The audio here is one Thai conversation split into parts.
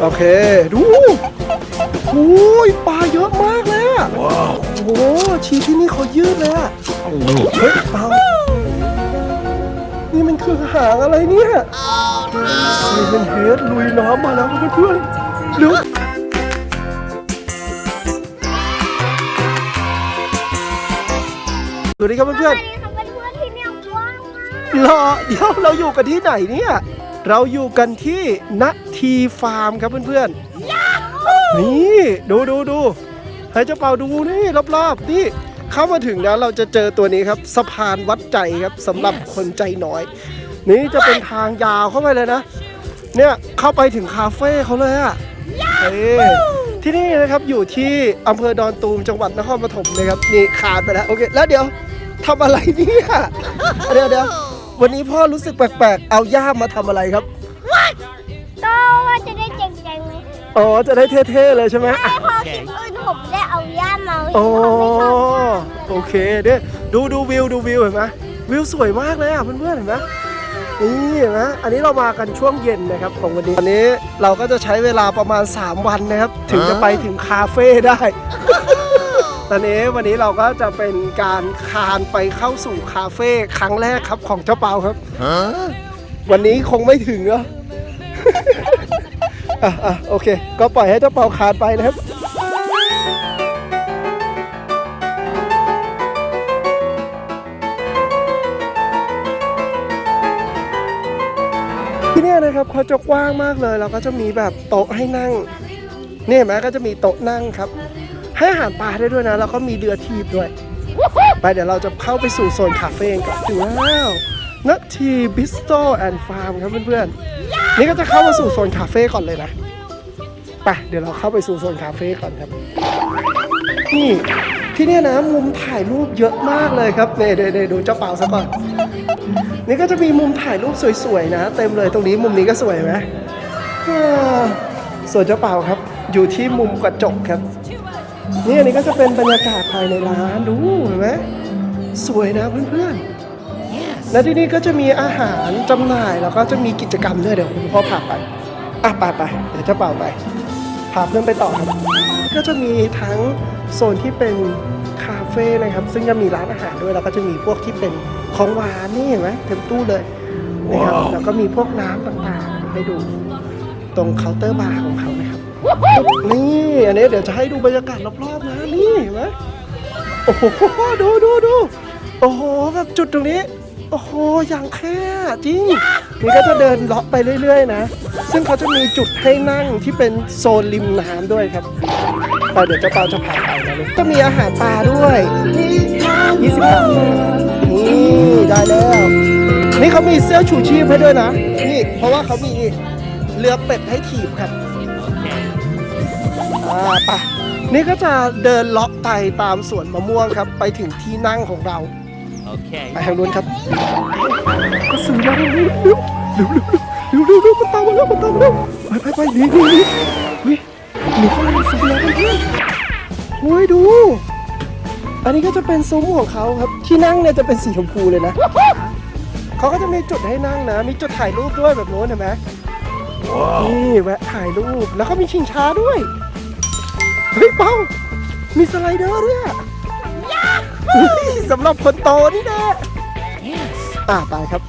โอเค ดูโอ้ยปลาเยอะมากเลยอะโอ้โหชีที่นี่เขายืดเลยอะเฮ้ยเปล่านี่มันคือหางอะไรเนี่ยไซเรนเฮดลุยน้ำมาแล้วเพื่อนๆเร็วสวัสดีครับเพื่อนๆสวัสดีค่ะเพื่อนๆที่เนี่ยกว้างมากรอเดี๋ยวเราอยู่กันที่ไหนเนี่ย เราอยู่กันที่นาทีฟาร์มครับเพื่อนๆ นี่ดูดูดูให้เจ้าเป่าดูนี่รอบๆนี่เข้ามาถึงนะเราจะเจอตัวนี้ครับสะพานวัดใจครับสำหรับคนใจน้อย นี่จะเป็นทางยาวเข้าไปเลยนะ เนี่ยเข้าไปถึงคาเฟ่เขาเลยอะเอ้ที่นี่นะครับอยู่ที่อำเภอดอนตูมจังหวัดนครปฐมนะครับนี่ขาดไปแล้วโอเคแล้วเดี๋ยวทำอะไรเนี่ยเดี๋ยวเดี๋ยว วันนี้พ่อรู้สึกแปลกๆ เอาย่ามมาทำอะไรครับโตว่าจะได้เจ๋งๆไหมอ๋อ จะได้เท่ๆเลยใช่ไหมอะ พอคลิปอื่นผมได้เอาย่ามมาอ๋อผมไม่ชอบโอเคเด้อดูดูวิวดูวิวเห็นไหมวิวสวยมากเลยอะเพื่อนๆเห็นไหมนี่เห็นไหมอันนี้เรามากันช่วงเย็นนะครับของวันนี้วันนี้เราก็จะใช้เวลาประมาณ 3 วันนะครับ ถึงจะไปถึงคาเฟ่ได้ ตอนนี้วันนี้เราก็จะเป็นการคานไปเข้าสู่คาเฟ่ครั้งแรกครับของเจ้าเปาครับ วันนี้คงไม่ถึงเนาะอะอะโอเค ก็ปล่อยให้เจ้าเปาคานไปนะครับที่เนี่ยนะครับเขาจะกว้างมากเลยแล้วก็จะมีแบบโต๊ะให้นั่งนี่เห็นไหมก็จะมีโต๊ะนั่งครับ ให้อาหารปลาได้ด้วยนะ แล้วก็มีเรือทีบด้วย ไปเดี๋ยวเราจะเข้าไปสู่โซนคาเฟ่กันว้าวนัททีบิสโตแอนด์ฟาร์มครับเพื่อนๆ นี่ก็จะเข้ามาสู่โซนคาเฟ่ก่อนเลยนะ ไปเดี๋ยวเราเข้าไปสู่โซนคาเฟ่ก่อนครับ นี่ที่นี่นะมุมถ่ายรูปเยอะมากเลยครับเดี๋ยวเดี๋ยวดูเจ้าเปล่าซะก่อน นี่ก็จะมีมุมถ่ายรูปสวยๆนะ เต็มเลยตรงนี้มุมนี้ก็สวยไหมส่วนเจ้าเปล่าครับ อยู่ที่มุมกระจกครับ นี่อันนี้ก็จะเป็นบรรยากาศภายในร้านดูเห็นไหมสวยนะเพื่อนๆ และที่นี่ก็จะมีอาหารจำหน่ายแล้วก็จะมีกิจกรรมด้วยเดี๋ยวคุณพ่อพาไปอะไปไปเดี๋ยวเจะเป่าไปพาเพื่อนไปต่อครับก็จะมีทั้งโซนที่เป็นคาเฟ่นะครับ ซึ่งจะมีร้านอาหารด้วยแล้วก็จะมีพวกที่เป็นของหวานนี่เห็นไหมเต็มตู้เลยนะครับแล้วก็มีพวกน้ำต่างๆให้ดู ตรงเคาน์เตอร์บาร์ของเขานะครับ นี่อันนี้เดี๋ยวจะให้ดูบรรยากาศรอบๆนะนี่เห็นไหมโอ้โหดูดูดูโอ้โหแบบจุดตรงนี้ โอ้โหอย่างแค่จริงนี่ก็จะเดินเลาะไปเรื่อย ๆ นะ ซึ่งเขาจะมีจุดให้นั่งที่เป็นโซนริมน้ำด้วยครับไปเดี๋ยวเจ้าปาจะพาไปนะลูกก็มีอาหารปลาด้วย20บาทนี่ได้แล้ว นี่เขามีเสื้อชูชีพให้ด้วยนะ นี่เพราะว่าเขามีเรือเป็ดให้ถีบครับ ไปนี่ก็จะเดินเลาะไปตามสวนมะม่วงครับ ไปถึงที่นั่งของเรา Okay. ไปทางนู้นครับ ก็ซื้อมาเร็วเร็วเร็วเร็วเร็วเร็วเร็วมันตามมาแล้วมันตามมาแล้วไปไปไปหนีหนีหนีหนีหนีเข้ามาในซุ้มแล้วเพื่อนโอ้ยดู อันนี้ก็จะเป็นซุ้มของเขาครับ ที่นั่งเนี่ยจะเป็นสีชมพูเลยนะเขาก็จะมีจุดให้นั่งนะ มีจุดถ่ายรูปด้วยแบบโน้นเห็นไหมนี่แวะถ่ายรูปแล้วก็มีชิงช้าด้วย เฮ้ยเป้ามีสไลเดอร์ด้วยอะเฮ้ยสำหรับคนโตนี่แหละอะไปครับ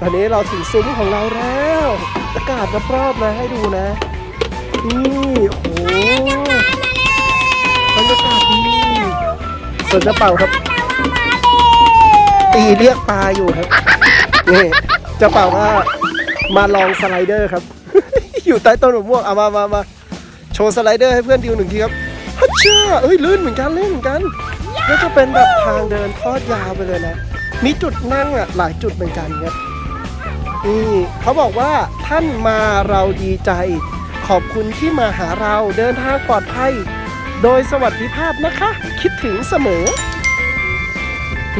ตอนนี้เราถึงซุ้มของเราแล้วอากาศรอบๆนะให้ดูนะนี่โอ้โหบรรยากาศดีส่วนจะเป่าครับ ตีเรียกปลาอยู่ครับนี่เจะเป่าว่ามาลองสไลเดอร์ครับ อยู่ใต้ต้นมะม่วงเอามามามาโช ว์สไลเดอร์ให้เพื่อนดูหนึ่งทีครับฮัชช่าเอ้ยลื่นเหมือนกันลื่นเหมือนกันก็จะเป็นแบบทางเดินทอดยาวไปเลยนะ มีจุดนั่งอะหลายจุดเหมือนกันครับนี่เขาบอกว่าท่านมาเราดีใจ ขอบคุณที่มาหาเราเดินทางปลอดภัย โดยสวัสดิภาพนะคะ คิดถึงเสมอ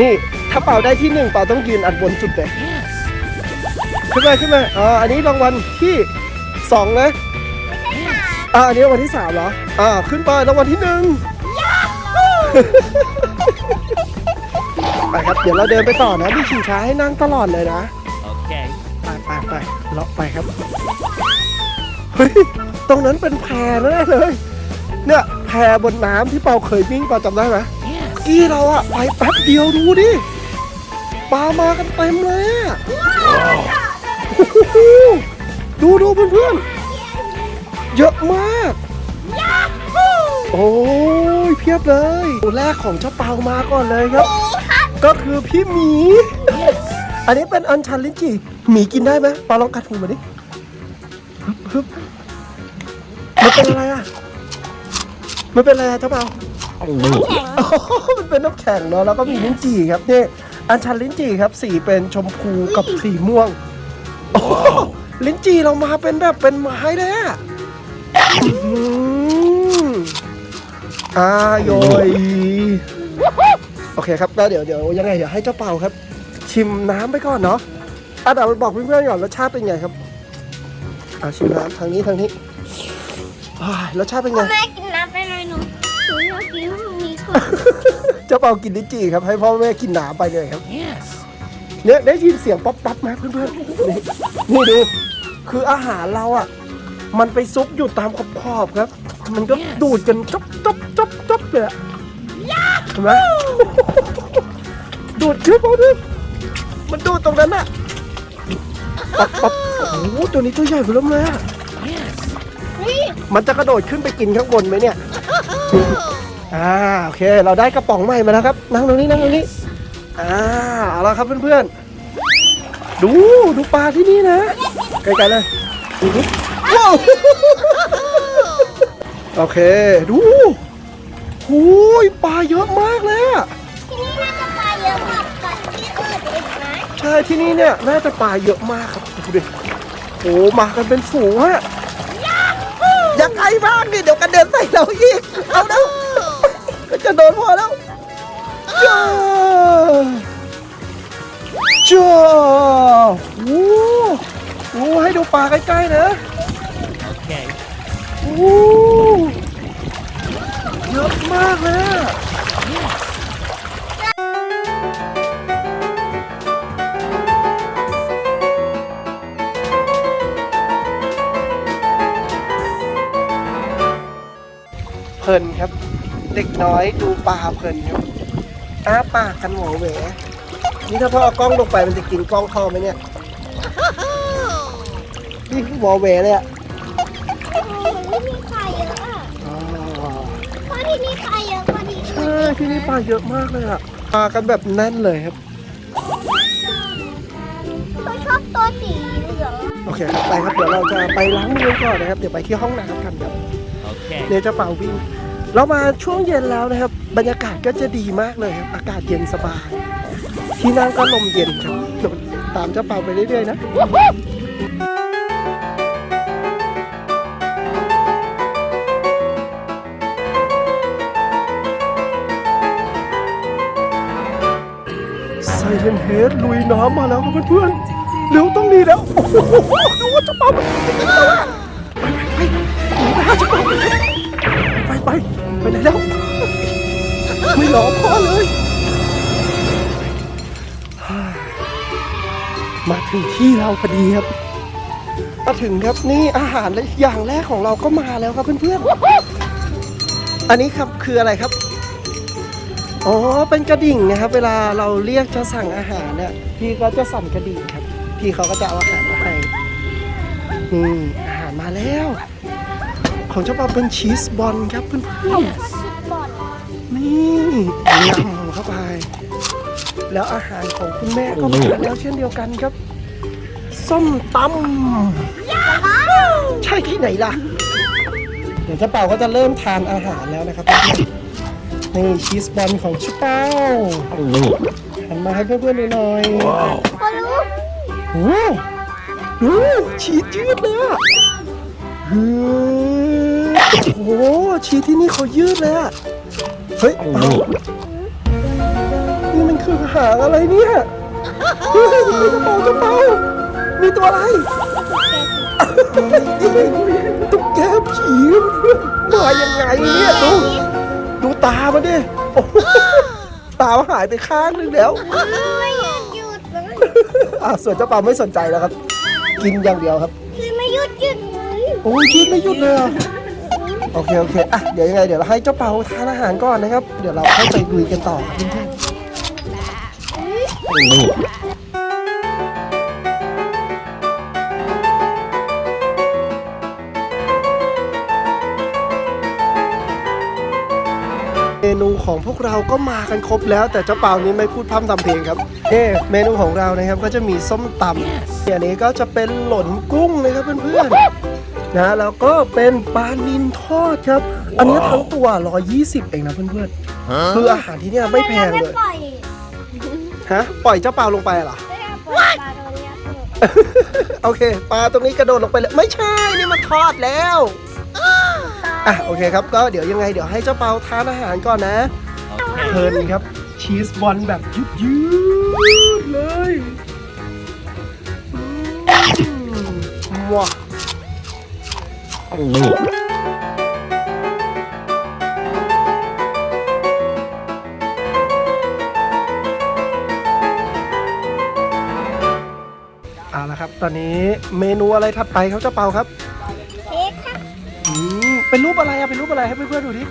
นี่ถ้าเป่าได้ที่หนึ่งเป่าต้องยืนอันบนสุดเลยขึ้นมาขึ้นมาอ่าอันนี้รางวัลที่สองนะ อ่าอันนี้รางวัลที่สามเหรอ อ่า ขึ้นไปรางวัลที่หนึ่งไปครับ เดี๋ยวเราเดินไปต่อนะ มีชิงช้าให้นั่งตลอดเลยนะ Okay. ไปไปไปเลาะไปครับ เฮ้ย ตรงนั้นเป็นแพแน่เลย เนี่ย แพบนน้ำที่เปาเคยวิ่งเปาจำได้ไหมกี้เราอะไปแป๊บเดียวดูดิปลามากันเต็มเลยอะโอ้โหดูดูเพื่อนๆ เยอะมากโอ้ยเพียบเลยตัวแรกของเจ้าเปามาก่อนเลยครับ ก็คือพี่หมี อันนี้เป็นอันชันลิ้นจี่หมีกินได้ไหมปาลองกัดหูมาดิฮึบฮึบมันเป็นอะไรอะ มันเป็นอะไรอะเจ้าเปาแข็งอ๋อมันเป็นน้ำแข็งเนาะแล้วก็มีลิ้นจี่ครับนี่อันชันลิ้นจี่ครับ สีเป็นชมพูกับสีม่วงโอ้ลิ้นจี่เรามาเป็นแบบเป็นไม้เลยอะ อื้อหืออายอยโอเคครับแล้วเดี๋ยวเดี๋ยวยังไงเดี๋ยวให้เจ้าเป่าครับ ชิมน้ำไปก่อนเนาะอะเดี๋ยวบอกเพื่อนๆก่อนรสชาติเป็นไงครับอะชิมน้ำทางนี้ทางนี้อ่ารสชาติเป็นไงแม่กินน้ำไปหน่อยหนูหนูอยากกินพรุ่งนี้ก่อนเจ้าเปากินลิ้นจี่ครับ ให้พ่อแม่กินหนาไปเลยครับเนี่ยได้ยินเสียงป๊อปป๊อปไหมเพื่อนๆนี่นี่ดูคืออาหารเราอะ มันไปซุกอยู่ตามขอบขอบๆครับ มันก็ดูดกันจบจบจบจบเลยอะเห็นไหมดูดขึ้นมาดิมันดูดตรงนั้นอะป๊อปป๊อปโอ้โหตัวนี้ตัวใหญ่กว่าเริ่มเลยอะนี่มันจะกระโดดขึ้นไปกินข้างบนไหมเนี่ย อ่าโอเค เราได้กระป๋องใหม่มาแล้วครับ นั่งตรงนี้นั่งตรงนี้ อ่าเอาละครับเพื่อนๆ ดูดูปลาที่นี่นะ ไกลๆเลยดูดิ ว้าวโอเค ดูหูยปลาเยอะมากเลยอะที่นี่น่าจะปลาเยอะกว่าที่อื่นอีกนะใช่ที่นี่เนี่ยน่าจะปลาเยอะมากครับดูดิโอ้มากันเป็นฝูงอะอย่าไกลมากดิเดี๋ยวกันเดินใส่เราอีกเอาแล้วก็จะโดนพอแล้วจ้าจ้าโอ้โหให้ดูปลาใกล้ๆนะ Okay. โอ้ เยอะมากเลยเพลินครับ เด็กน้อยดูปลาเพลินครับอ้าปากกันหัวแหวนี่ถ้าพ่อเอากล้องลงไปมันจะกินกล้องพ่อไหมเนี่ยนี่หัวแหวเลยอะ โอ้ที่นี่ปลาเยอะอะ อ๋อ เพราะที่นี่ปลาเยอะกว่าที่ ใช่ ที่นี่ปลาเยอะมากเลยอะปลากันแบบแน่นเลยครับเขาชอบตัวสีเหลืองโอเคครับไปครับเดี๋ยวเราจะไปล้างมือก่อนนะครับ เดี๋ยวไปที่ห้องน้ำกันครับ Okay. เนี่ยจะเป่าวิ่งเรามาช่วงเย็นแล้วนะครับ บรรยากาศก็จะดีมากเลยครับ อากาศเย็นสบาย ที่นั่งก็ลมเย็นครับเดี๋ยวตามเจ้าเป่าไปเรื่อยๆนะ เลนเฮดลุยน้ำมาแล้วครับเพื่อนๆเร็วต้องดีแล้ว โอ้โหดูว่าจะป่ามันเป็นยังไงแล้วอะปไปไปไปไปไปไหนแล้ว ไม่รอพ่อเลย มาถึงที่เราพอดีครับมาถึงครับนี่อาหารและอย่างแรกของเราก็มาแล้วครับเพื่อนๆ อันนี้ครับคืออะไรครับ อ๋อ เป็นกระดิ่งนะครับ เวลาเราเรียกจะสั่งอาหารเนี่ยพี่ก็จะสั่นกระดิ่งครับ พี่เขาก็จะเอาอาหารมาให้นี่อาหารมาแล้ว ของเจ้าปาเป็นชีสบอลครับเพื่อนชอบคิดบอลๆนี่ยำเข้าไป แล้วอาหารของคุณแม่ก็มาแล้วเช่นเดียวกันครับ ส้มตำใช่ที่ไหนล่ะ เดี๋ยวเจ้าเป่าก็จะเริ่มทานอาหารแล้วนะครับ นๆนี่ชีสบอลของชิเป้าหันมาให้เพื่อนๆดูหน่อยพอรู้โอ้โหชีสยืดเลยอะฮือโอ้โหชีสที่นี่เขายืดเลยอะเฮ้ยเป่านี่มันคือหางอะไรเนี่ยเฮ้ยมีกระเป๋ากระเป๋ามีตัวอะไรตุ๊กแกผีเพื่อนมายังไงเนี่ยดู ดูตามันดิโอ้โหตามันหายไปข้างนึงแล้ว ไม่หยุดหยุดเลยอะส่วนเจ้าปลาไม่สนใจแล้วครับ กินอย่างเดียวครับคือไม่หยุดหยุดเลยโอ้ยคิดไม่หยุดเลยอะโอเคโอเคอะเดี๋ยวยังไงเดี๋ยวเราให้เจ้าเปาทานอาหารก่อนนะครับ เดี๋ยวเราค่อยไปลุยกันต่อครับเพื่อนๆ เมนูของพวกเราก็มากันครบแล้ว แต่เจ้าเปานี้ไม่พูดพร่ำทำเพลงครับเอ้เมนูของเรานะครับก็จะมีส้มตำอันนี้ก็จะเป็นหล่นกุ้งนะครับเพื่อนๆนะแล้วก็เป็นปลานินทอดครับ อันนี้ทั้งตัว 120 เองนะเพื่อนๆคืออาหารที่เนี่ยไม่แพงเลยปล่อยฮะปล่อยเจ้าปลาลงไปเหรอไม่ได้ปล่อยปลาตัวเนี้ยโอเค ปลาตรงนี้กระโดดลงไปเลย ไม่ใช่ นี่มันทอดแล้ว อะโอเคครับก็เดี๋ยวยังไงเดี๋ยวให้เจ้าเปาทานอาหารก่อนนะเพลินครับชีสบอลแบบยืดยืดๆเลยอืมว้าเอาละครับ ตอนนี้เมนูอะไรถัดไปครับเจ้าเปาครับเค้กค่ะ อืมเป็นรูปอะไรอะเป็นรูปอะไรให้เพื่อนๆดูดิ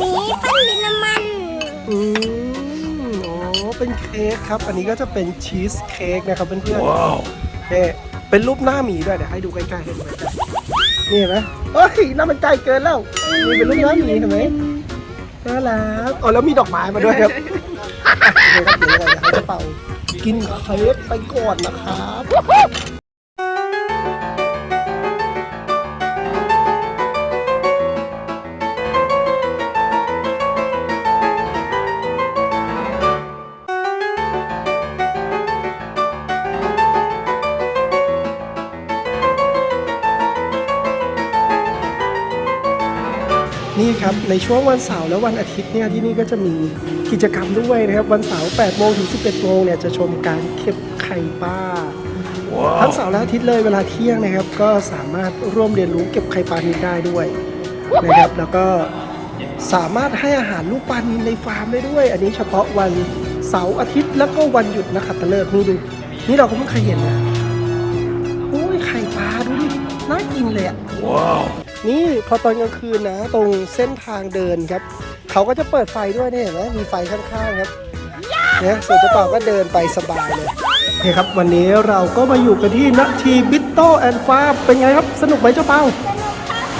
มีปั้นดินน้ำมันอืมอ๋อเป็นเค้กครับ อันนี้ก็จะเป็นชีสเค้กนะครับเพื่อนๆว้าวเนี่ยเป็นรูปหน้าหมีด้วยเดี๋ยวให้ดูใกล้ๆให้ดูใกล้ๆนี่เห็นไหมเฮ้ยหน้ามันใกล้เกินแล้วนี่เป็นรูปหน้าหมีเห็นไหมน่ารักอ๋อแล้วมีดอกไม้มาด้วยครับอะโอเคครับเดี๋ยวยังไงเดี๋ยวให้เจ้าเป่ากินเค้กไปก่อนนะครับ นี่ครับในช่วงวันเสาร์และวันอาทิตย์เนี่ยที่นี่ก็จะมีกิจกรรมด้วยนะครับ วันเสาร์8โมงถึง 11โมงเนี่ยจะชมการเก็บไข่ปลาทั้งเสาร์และอาทิตย์เลยเวลาเที่ยงนะครับ ก็สามารถร่วมเรียนรู้เก็บไข่ปลานี้ได้ด้วยนะครับแล้วก็สามารถให้อาหารลูกปลานินในฟาร์มได้ด้วย อันนี้เฉพาะวันเสาร์อาทิตย์แล้วก็วันหยุดนักขัตฤกษ์นี่ดูนี่เราก็ไม่เคยเห็นนะโอ้ยไข่ปลาดูดิน่ากินเลยอะ นี่พอตอนกลางคืนนะ ตรงเส้นทางเดินครับ เขาก็จะเปิดไฟด้วยเนี่ยเห็นไหมมีไฟข้างๆครับเนี่ยส่วนเจ้าป่าวก็เดินไปสบายเลยโอเคครับวันนี้เราก็มาอยู่กันที่นาทีบิทโตแอนด์ฟาร์เป็นไงครับ สนุกไหมเจ้าเปา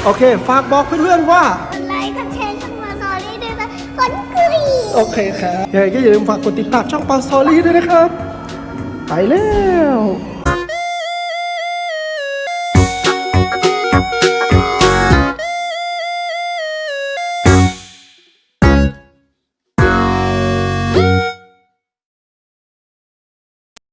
โอเค ฝากบอกเพื่อนๆว่ากดไลค์กดแชร์ช่องมาซอรี่ด้วยนะคนคุยโอเคครับยังไงก็อย่าลืมฝากกดติดตามช่องเปาสตอรี่ด้วยนะครับ ไปแล้ว